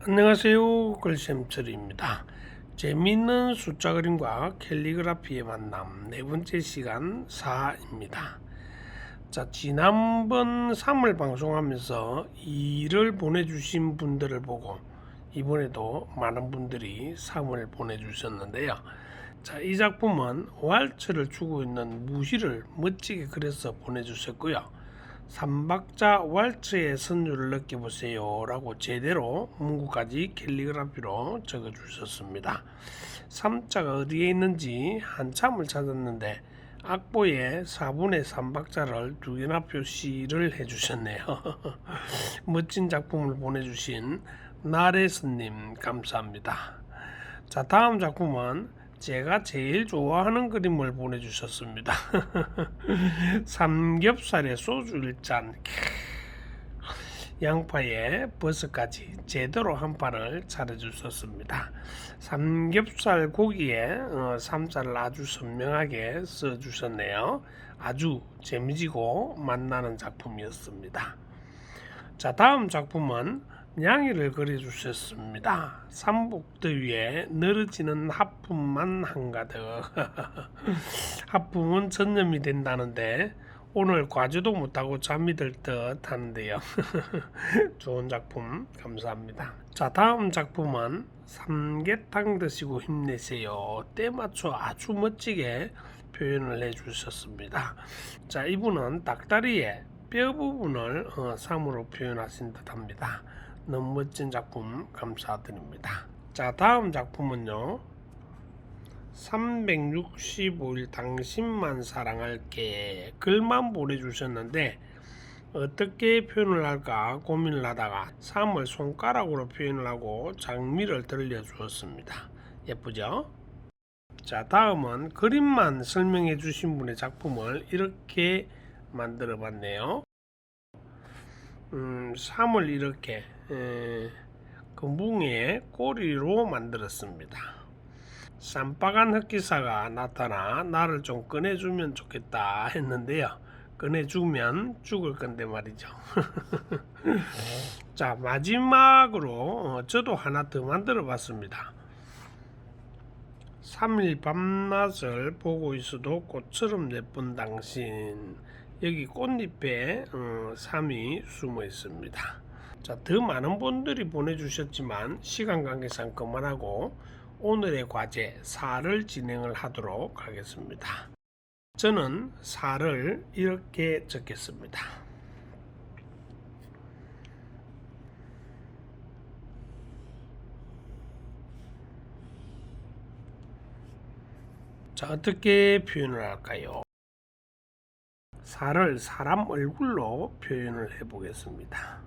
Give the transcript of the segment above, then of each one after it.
안녕하세요. 글샘철입니다. 재미있는 숫자 그림과 캘리그라피의 만남 네 번째 시간 4입니다. 자, 지난번 3월 방송하면서 2를 보내주신 분들을 보고 이번에도 많은 분들이 3을 보내주셨는데요. 자, 이 작품은 왈츠를 주고 있는 무시를 멋지게 그려서 보내주셨고요. 삼박자 왈츠의 선율을 느껴보세요 라고 제대로 문구까지 캘리그라피로 적어주셨습니다. 삼자가 어디에 있는지 한참을 찾았는데 악보에 4분의 3박자를 두 개나 표시를 해주셨네요. 멋진 작품을 보내주신 나레스님 감사합니다. 자 다음 작품은 제가 제일 좋아하는 그림을 보내주셨습니다. 삼겹살에 소주 일잔 양파에 버섯까지 제대로 한 판을 차려주셨습니다. 삼겹살 고기에 어, 삼자를 아주 선명하게 써주셨네요. 아주 재미지고 맛나는 작품이었습니다. 자 다음 작품은 양이를 그려주셨습니다. 삼복더위에 늘어지는 하품만 한가득. 하품은 전염이 된다는데 오늘 과제도 못하고 잠이 들 듯 하는데요. 좋은 작품 감사합니다. 자 다음 작품은 삼계탕 드시고 힘내세요. 때 맞춰 아주 멋지게 표현을 해주셨습니다. 자 이분은 닭다리에 뼈 부분을 어, 삼으로 표현하신 듯합니다. 너무 멋진 작품 감사드립니다. 자 다음 작품은요. 365일 당신만 사랑할게 글만 보내주셨는데 어떻게 표현을 할까 고민을 하다가 3을 손가락으로 표현을 하고 장미를 들려주었습니다. 예쁘죠? 자 다음은 그림만 설명해 주신 분의 작품을 이렇게 만들어 봤네요. 음, 3을 이렇게 에, 금붕의 꼬리로 만들었습니다. 쌈빠간 흑기사가 나타나 나를 좀 꺼내주면 좋겠다 했는데요. 꺼내주면 죽을 건데 말이죠. 자 마지막으로 어, 저도 하나 더 만들어 봤습니다. 3일 밤낮을 보고 있어도 꽃처럼 예쁜 당신 여기 꽃잎에 어, 3이 숨어 있습니다. 자, 더 많은 분들이 보내주셨지만 시간 관계상 그만하고 오늘의 과제 4를 진행을 하도록 하겠습니다. 저는 4를 이렇게 적겠습니다. 자, 어떻게 표현을 할까요? 4를 사람 얼굴로 표현을 해 보겠습니다.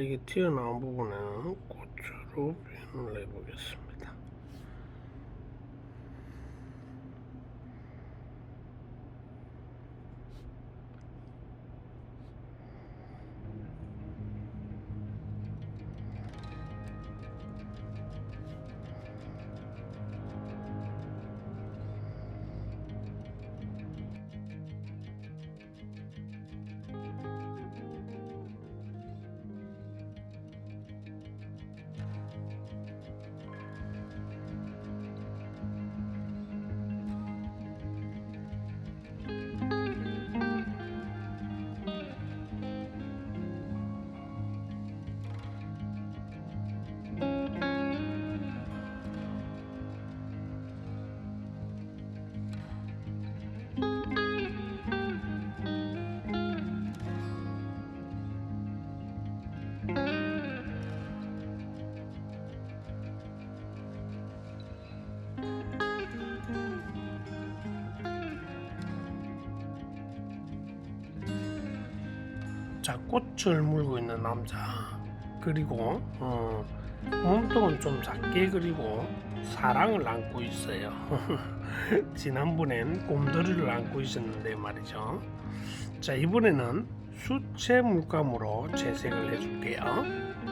이게 튀어나온 부분에는 꽃으로 표현을 해보겠습니다. 자 꽃을 물고 있는 남자 그리고 어, 몸통은 좀 작게 그리고 사랑을 안고 있어요. 지난번엔 곰돌이를 안고 있었는데 말이죠. 자 이번에는 수채 물감으로 채색을 해줄게요.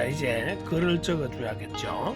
자 이제 글을 적어줘야겠죠.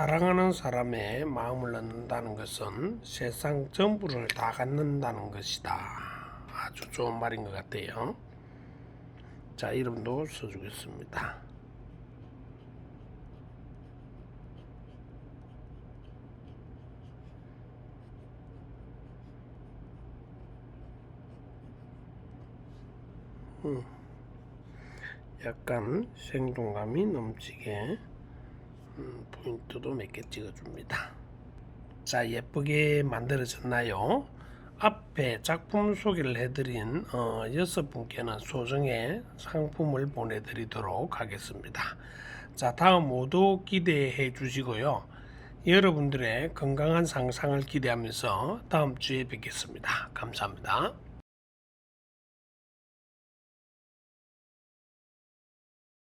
사랑하는 사람의 마음을 얻는다는 것은 세상 전부를 다 갖는다는 것이다. 아주 좋은 말인 것 같아요. 자, 이름도 써주겠습니다. 음, 약간 생동감이 넘치게 음, 포인트도 몇 개 찍어줍니다. 자, 예쁘게 만들어졌나요? 앞에 작품 소개를 해드린 어, 여섯 분께는 소정의 상품을 보내드리도록 하겠습니다. 자, 다음 모두 기대해 주시고요. 여러분들의 건강한 상상을 기대하면서 다음 주에 뵙겠습니다. 감사합니다.